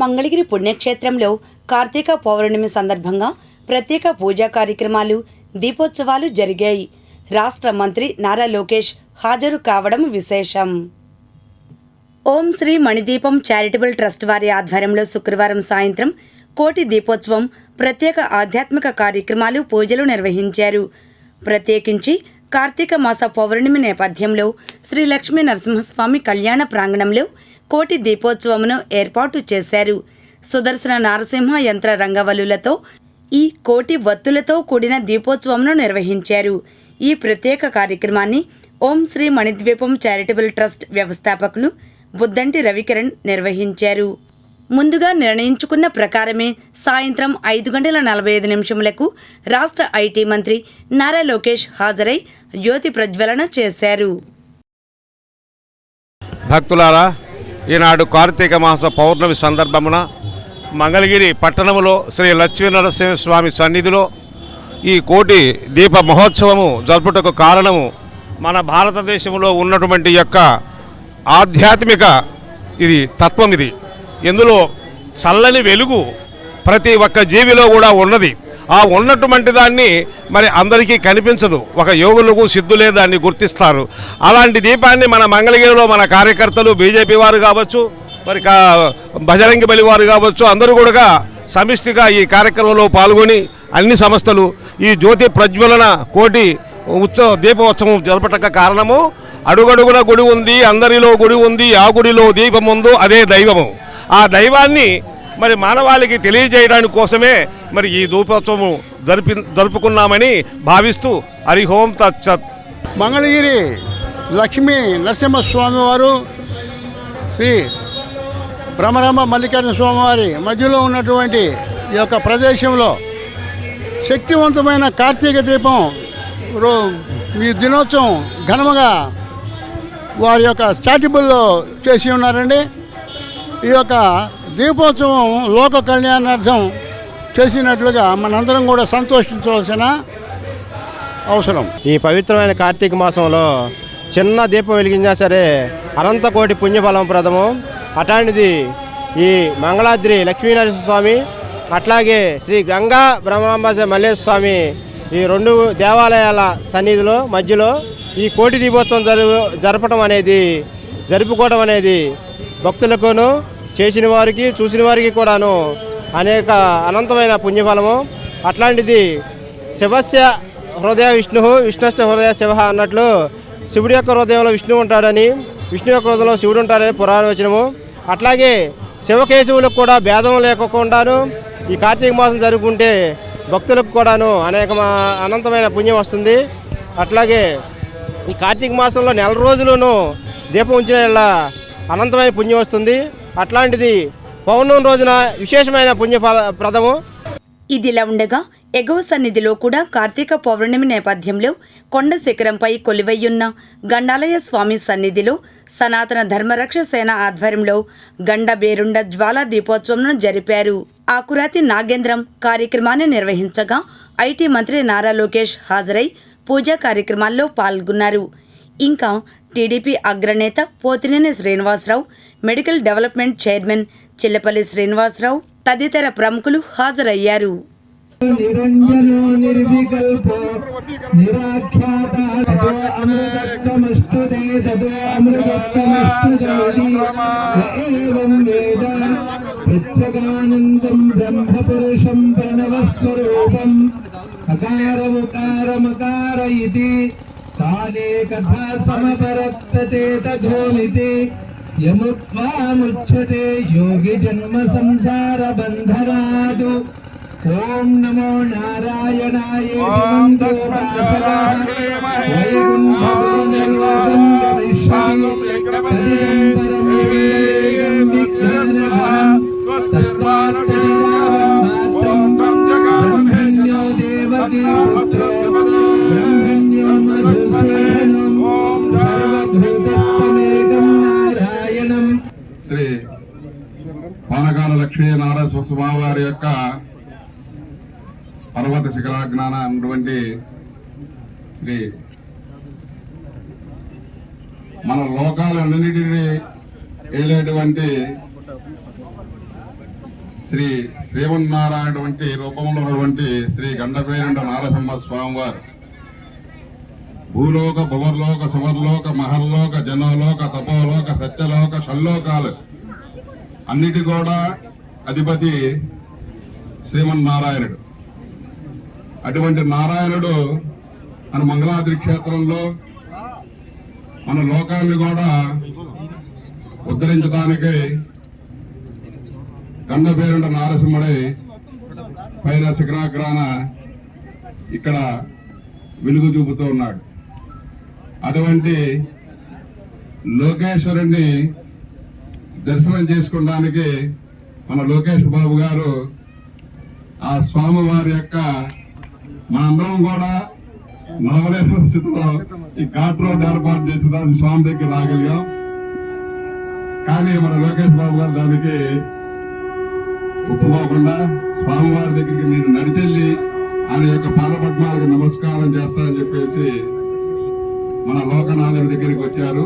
మంగళగిరి పుణ్యక్షేత్రంలో కార్తీక పౌర్ణమి సందర్భంగా ప్రత్యేక పూజా కార్యక్రమాలు దీపోత్సవాలు జరిగాయి. రాష్ట్ర మంత్రి నారా లోకేష్ హాజరు కావడం విశేషం. ఓం శ్రీ మణిదీపం చారిటబుల్ ట్రస్ట్ వారి ఆధ్వర్యంలో శుక్రవారం సాయంత్రం కోటి దీపోత్సవం ప్రత్యేక ఆధ్యాత్మిక కార్యక్రమాలు పూజలు నిర్వహించారు. ప్రత్యేకించి కార్తీక మాస పౌర్ణమి నేపథ్యంలో శ్రీ లక్ష్మీ నరసింహస్వామి కళ్యాణ ప్రాంగణంలో కోటి దీపోత్సవమును ఏర్పాటు చేశారు. సుదర్శన నారసింహ యంత్ర రంగవల్లులతో ఈ కోటి వత్తులతో కూడిన దీపోత్సవంను నిర్వహించారు. ఈ ప్రత్యేక కార్యక్రమాన్ని ఓం శ్రీ మణిద్వీపం చారిటబుల్ ట్రస్ట్ వ్యవస్థాపకులు బుద్దంటి రవికిరణ్ నిర్వహించారు. ముందుగా నిర్ణయించుకున్న ప్రకారమే సాయంత్రం ఐదు గంటల నలభై ఐదు నిమిషములకు రాష్ట్ర ఐటీ మంత్రి నారా లోకేష్ హాజరై జ్యోతి ప్రజ్వలన చేశారు. భక్తులారా ఈనాడు కార్తీక మాస పౌర్ణమి సందర్భమున మంగళగిరి పట్టణములో శ్రీ లక్ష్మీనరసింహస్వామి సన్నిధిలో ఈ కోటి దీప మహోత్సవము జరుపుటకు కారణము మన భారతదేశంలో ఉన్నటువంటి యొక్క ఆధ్యాత్మిక ఇది తత్వం ఇది. ఇందులో చల్లని వెలుగు ప్రతి ఒక్క జీవిలో కూడా ఉన్నది. ఆ ఉన్నటువంటి దాన్ని మరి అందరికీ కనిపించదు. ఒక యోగులకు సిద్ధులే దాన్ని గుర్తిస్తారు. అలాంటి దీపాన్ని మన మంగళగిరిలో మన కార్యకర్తలు బీజేపీ వారు కావచ్చు మరి కా- బజరంగి బలి వారు కావచ్చు అందరూ కూడా సమిష్టిగా ఈ కార్యక్రమంలో పాల్గొని అన్ని సంస్థలు ఈ జ్యోతి ప్రజ్వలన కోటి ఉత్సవ దీపోత్సవం జరపటక కారణము అడుగడుగున గుడి ఉంది అందరిలో గుడి ఉంది ఆ గుడిలో దీపముందు అదే దైవము. ఆ దైవాన్ని మరి మానవాళికి తెలియజేయడానికి కోసమే మరి ఈ దీపోత్సవం జరిపి జరుపుకున్నామని భావిస్తూ హరిహోం తచ్చత్ మంగళగిరి లక్ష్మీ నరసింహస్వామి వారు శ్రీ భ్రమరాంబ మల్లికార్జున స్వామివారి మధ్యలో ఉన్నటువంటి ఈ యొక్క ప్రదేశంలో శక్తివంతమైన కార్తీక దీపం రో ఈ దినోత్సవం ఘనముగా వారి యొక్క చాటిబుల్లో చేసి ఉన్నారండి. ఈ యొక్క దీపోత్సవం లోక కళ్యాణార్థం చేసినట్లుగా మనందరం కూడా సంతోషించవలసిన అవసరం. ఈ పవిత్రమైన కార్తీక మాసంలో చిన్న దీపం వెలిగించినా సరే అనంత కోటి పుణ్యఫలం ప్రదము. అటానిది ఈ మంగళాద్రి లక్ష్మీనరసింహ స్వామి అట్లాగే శ్రీ గంగా బ్రహ్మాంబ మల్లేశ్వర స్వామి ఈ రెండు దేవాలయాల సన్నిధిలో మధ్యలో ఈ కోటి దీపోత్సవం జరుపు జరపడం అనేది జరుపుకోవడం అనేది భక్తులకును చేసిన వారికి చూసిన వారికి కూడాను అనేక అనంతమైన పుణ్యఫలము. అట్లాంటిది శివస్య హృదయ విష్ణు విష్ణుష్ట హృదయ శివ అన్నట్లు శివుడి యొక్క హృదయంలో విష్ణు ఉంటాడని విష్ణు యొక్క హృదయంలో శివుడు ఉంటాడని పురాణ వచనము. అట్లాగే శివకేశవులకు కూడా భేదం లేకుండాను ఈ కార్తీక మాసం జరుపుకుంటే భక్తులకు కూడాను అనేక అనంతమైన పుణ్యం వస్తుంది. అట్లాగే ఈ కార్తీక మాసంలో నెల రోజులను దీపం ఉంచిన అనంతమైన పుణ్యం వస్తుంది. అట్లాంటిది పౌర్ణమి రోజున విశేషమైన పుణ్య ప్రదము ఇదిలా ఉండగా ఎగువ సన్నిధిలో కూడా కార్తీక పౌర్ణమి నేపథ్యంలో కొండ శిఖరంపై కొలివయ్యున్న గండాలయ స్వామి సన్నిధిలో సనాతన ధర్మరక్ష సేన ఆధ్వర్యంలో గండ బేరుండ జ్వాలా దీపోత్సవంను జరిపారు. ఆకురాతి నాగేంద్రం కార్యక్రమాన్ని నిర్వహించగా ఐటీ మంత్రి నారా లోకేష్ హాజరై పూజా కార్యక్రమాల్లో పాల్గొన్నారు. ఇంకా టీడీపీ అగ్రనేత Pothineni Srinivasarao medical development chairman Chillapalli Srinivasarao తదితర ప్రముఖులు హాజరయ్యారు నిరంజనో నిర్వికల్పో తదో వేద ప్రత్యగానందం ప్రణవస్వరూపం అకారముకారమకార కాలే కథా సమపరత్తతే తథోమితి యముక్వాముచ్యతే యోగి జన్మ సంసార బంధనాదు. ఓం నమో నారాయణాయ వైకుంఠపురనరూపం గమిష్యతి స్వామివారి యొక్క పర్వత శిఖరాజ్ఞాన అన్నటువంటి శ్రీ మన లోకాలన్నిటినీ ఏలేటువంటి శ్రీ శ్రీమన్నారాయణ వంటి రూపంలో ఉన్నటువంటి శ్రీ గండపేరుండ నారసింహ స్వామివారు. భూలోక భువర్లోక సువర్లోక మహర్లోక జనలోక తపోలోక సత్యలోక షల్లోకాలు అన్నిటి కూడా అధిపతి శ్రీమన్నారాయణుడు అటువంటి నారాయణుడు మన మంగళాద్రి క్షేత్రంలో మన లోకాన్ని కూడా ఉద్ధరించడానికి గండపేరుండ నారసింహుడి పైన శిఖరాగ్రాన ఇక్కడ వెలుగు చూపుతూ ఉన్నాడు. అటువంటి లోకేశ్వరుణ్ణి దర్శనం చేసుకోవడానికి మన లోకేష్ బాబు గారు ఆ స్వామివారి యొక్క మనందరం కూడా నడవలేని పరిస్థితిలో ఈ ఘాట్ రోడ్ ఏర్పాటు చేసిన అది స్వామి దగ్గర రాగలిగాం. కానీ మన లోకేష్ బాబు గారు దానికి ఒప్పుకోకుండా స్వామివారి దగ్గరికి మీరు నడిచెళ్ళి ఆయన యొక్క పాదపద్మాలకు నమస్కారం చేస్తారని చెప్పేసి మన లోకనాథుడి దగ్గరికి వచ్చారు.